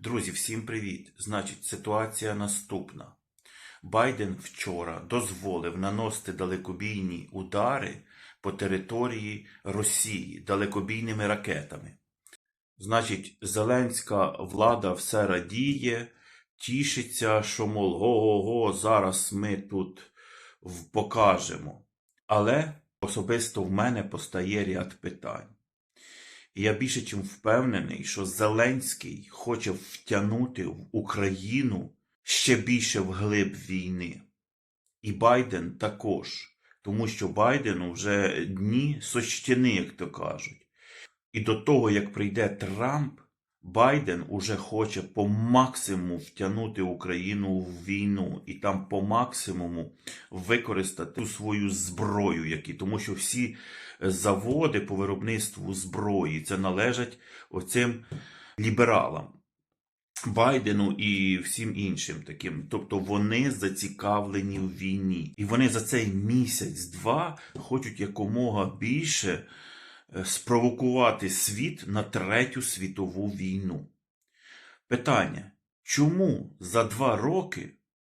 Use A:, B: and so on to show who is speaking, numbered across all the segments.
A: Друзі, всім привіт! Значить, ситуація наступна. Байден вчора дозволив наносити далекобійні удари по території Росії далекобійними ракетами. Значить, зеленська влада все радіє, тішиться, що, мов, го-го-го, зараз ми тут покажемо. Але особисто в мене постає ряд питань. І я більше чим впевнений, що Зеленський хоче втягнути в Україну ще більше вглиб війни. І Байден також, тому що Байдену вже дні сочтіни, як то кажуть. І до того, як прийде Трамп, Байден уже хоче по максимуму втягнути Україну в війну і там по максимуму використати ту свою зброю, які, тому що всі заводи по виробництву зброї це належать оцим лібералам. Байдену і всім іншим таким. Тобто вони зацікавлені в війні. І вони за цей місяць-два хочуть якомога більше спровокувати світ на третю світову війну. Питання: чому за два роки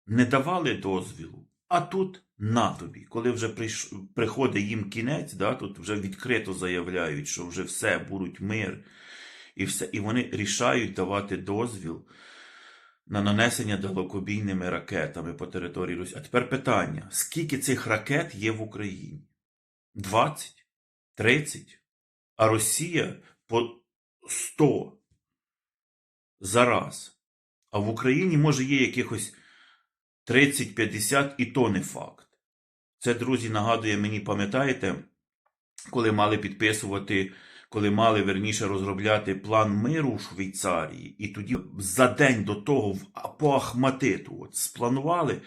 A: не давали дозвілу, а тут на тобі, коли вже прийш... приходить їм кінець, да, тут вже відкрито заявляють, що вже все, будуть мир і все, і вони рішають давати дозвіл на нанесення далекобійними ракетами по території Росії. А тепер питання: скільки цих ракет є в Україні? 20? 30? А Росія по 100 за раз. А в Україні може є якихось 30-50 і то не факт. Це, друзі, нагадує мені, пам'ятаєте, коли мали підписувати, коли мали верніше розробляти план миру в Швейцарії, і тоді за день до того по Ахматиту от, спланували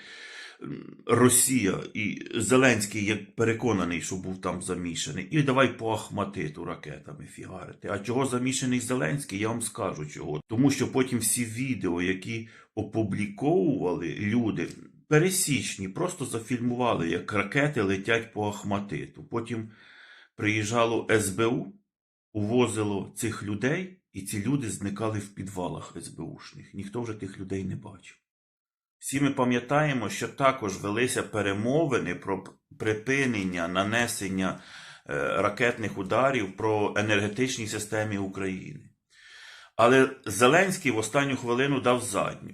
A: Росія і Зеленський, як переконаний, що був там замішаний, і давай по Ахматиту ракетами фігарити. А чого замішаний Зеленський, я вам скажу чого. Тому що потім всі відео, які опубліковували люди, пересічні, просто зафільмували, як ракети летять по Ахматиту. Потім приїжджало СБУ, увозило цих людей, і ці люди зникали в підвалах СБУшних. Ніхто вже тих людей не бачив. Всі ми пам'ятаємо, що також велися перемовини про припинення нанесення е, ракетних ударів про енергетичній системі України. Але Зеленський в останню хвилину дав задню.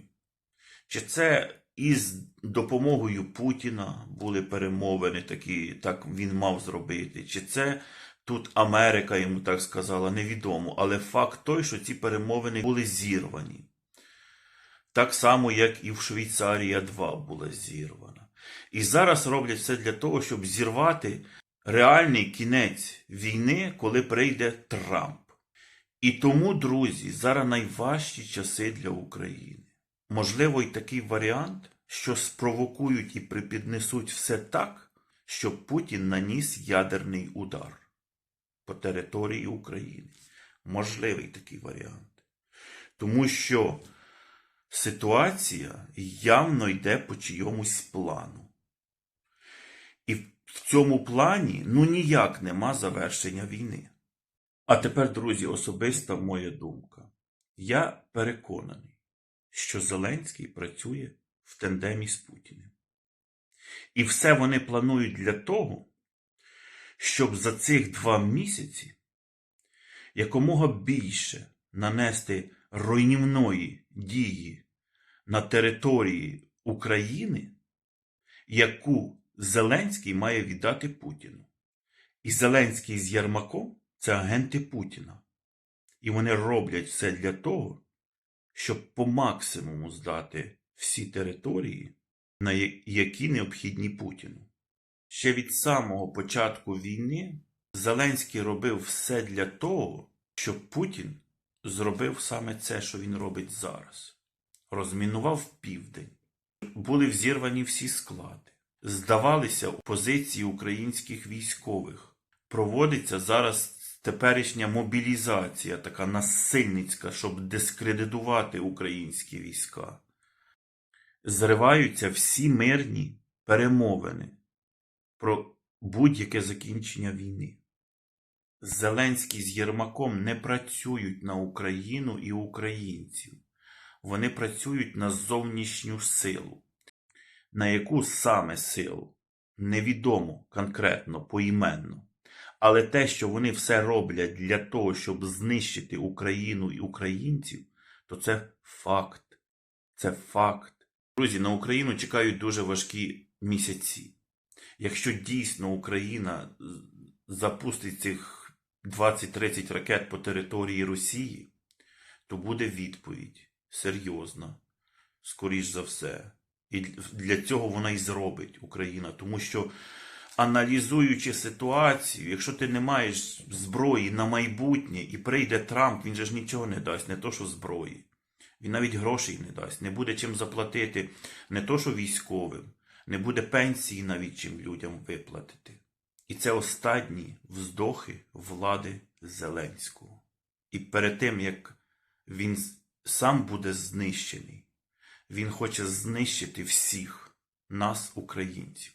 A: Чи це із допомогою Путіна були перемовини такі, так він мав зробити? Чи це тут Америка йому так сказала, невідомо. Але факт той, що ці перемовини були зірвані. Так само, як і в Швейцарія 2 була зірвана. І зараз роблять все для того, щоб зірвати реальний кінець війни, коли прийде Трамп. І тому, друзі, зараз найважчі часи для України. Можливо, і такий варіант, що спровокують і припіднесуть все так, щоб Путін наніс ядерний удар по території України. Можливий такий варіант. Тому що ситуація явно йде по чийомусь плану. І в цьому плані ну ніяк нема завершення війни. А тепер, друзі, особиста моя думка. Я переконаний, що Зеленський працює в тандемі з Путіним. І все вони планують для того, щоб за цих два місяці якомога більше нанести руйнівної дії на території України, яку Зеленський має віддати Путіну. І Зеленський з Єрмаком це агенти Путіна. І вони роблять все для того, щоб по максимуму здати всі території, на які необхідні Путіну. Ще від самого початку війни Зеленський робив все для того, щоб Путін зробив саме це, що він робить зараз. Розмінував південь, були взірвані всі склади, здавалися позиції українських військових. Проводиться зараз теперішня мобілізація, така насильницька, щоб дискредитувати українські війська. Зриваються всі мирні перемовини про будь-яке закінчення війни. Зеленський з Єрмаком не працюють на Україну і українців. вони працюють на зовнішню силу. На яку саме силу? Невідомо конкретно, поіменно. Але те, що вони все роблять для того, щоб знищити Україну і українців, то це факт. Це факт. Друзі, на Україну чекають дуже важкі місяці. Якщо дійсно Україна запустить цих 20-30 ракет по території Росії, то буде відповідь серйозна, скоріш за все. І для цього вона і зробить Україна, тому що аналізуючи ситуацію, якщо ти не маєш зброї на майбутнє і прийде Трамп, він же ж нічого не дасть, не то що зброї. Він навіть грошей не дасть, не буде чим заплатити не то що військовим, не буде пенсії навіть чим людям виплатити. І це останні вздохи влади Зеленського. І перед тим, як він сам буде знищений, він хоче знищити всіх нас, українців.